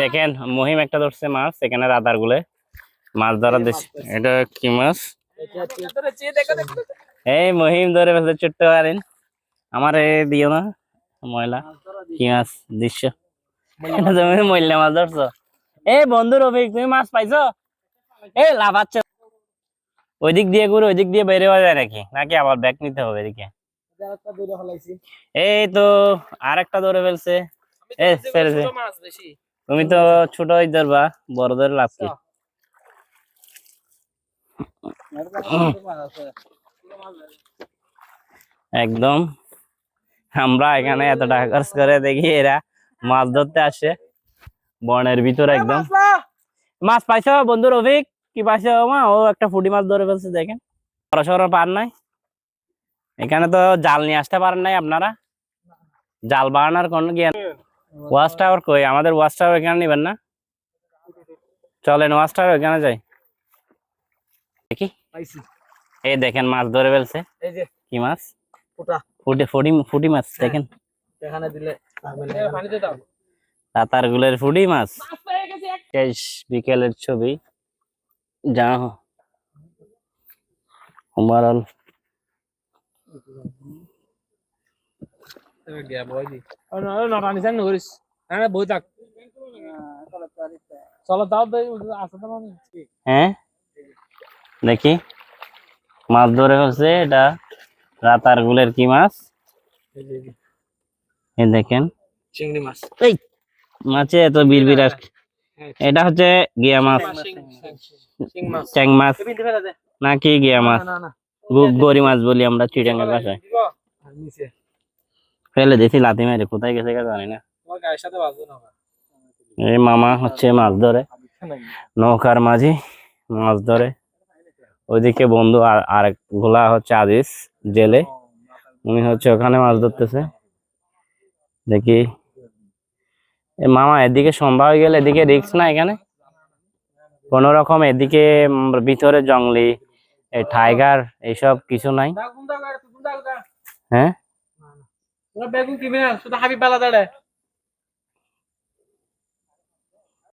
দেখেন মহিম একটা ধরছে মাছ এখানে রাদার গুলে মাছ ধরার দেশ এটা কি মাছ? এই মহিম ধরে ফেলছে ছোট্ট পারেন। আমার দিও না ময়লা। কি মাছ? দৃশ্য। তুমি মহিলা মাছ ধরছো। এই বন্ধু রফিক তুমি মাছ পাইছো? এই লাভাচ্ছ ওইদিক দিয়ে ঘুরে ওইদিক দিয়ে বের হওয়া যায় নাকি? নাকি আবার ব্যাগ নিতে হবে এদিকে? এই তো আর একটা ধরে ফেলছে এ ফেলছে তুমি তো ছোট হয়ে ধরবা বড় ধরে লাভ কি? একদম। আমরা এখানে এত টাকা খরচ করে দেখি এরা মাছ ধরতে আসে, বনের ভিতরে একদম। মাছ পাইছো বন্ধু রফিক? কি পাইছো মা? ও একটা ফুটি মাছ ধরে ফেলছে, দেখেন। সড় পার নাই। এখানে তো জাল নিয়ে আসতে পারেন নাই আপনারা। জাল বানানোর কোনো জ্ঞান ওয়াচ টাওয়ার কই? আমাদের ওয়াচ টাওয়ার এখানে নিবেন না? চলেন ওয়াচ টাওয়ার এখানে যাই। দেখি। এই দেখেন মাছ ধরে ফেলছে। এই যে। কি মাছ? ফুটা। ফুটি ফুটি ফুটি মাছ দেখেন। এখানে দিলে পানিতে দাও। তাতার গুলের ফুটি মাছ। শেষ বিকেলের ছবি। যা ওভারঅল। হ্যাঁ আছে মানে হ্যাঁ দেখি মাছ ধরে হচ্ছে এটা রাতার গুলের কি মাছ এই দেখেন চিংড়ি মাছ এই মাছে এত বিড়বিড় আর এটা হচ্ছে গিয়া মাছ চিং মাছ চ্যাং মাছ নাকি গিয়া মাছ গরি মাছ বলি আমরা চিটাঙ্গের ভাষায় ফেলে দেখি লাথি মেরে কোথায় গেছে কে জানি না। এই মামা হচ্ছে মাছ ধরে নৌকার মাঝি মাছ ধরে। ওইদিকে বন্ধু আর গোলা হচ্ছে আদিস জেলে উনি হচ্ছে ওখানে মাছ ধরতেছে। দেখি। এ মামা এদিকে সম্ভব হয়ে গেলে এদিকে রিক্স না এখানে? কোন রকম এদিকে ভিতরে জঙ্গলি এই টাইগার এইসব কিছু নাই? হ্যাঁ? बेगून किती सुद्धा हवी बाला दड आहे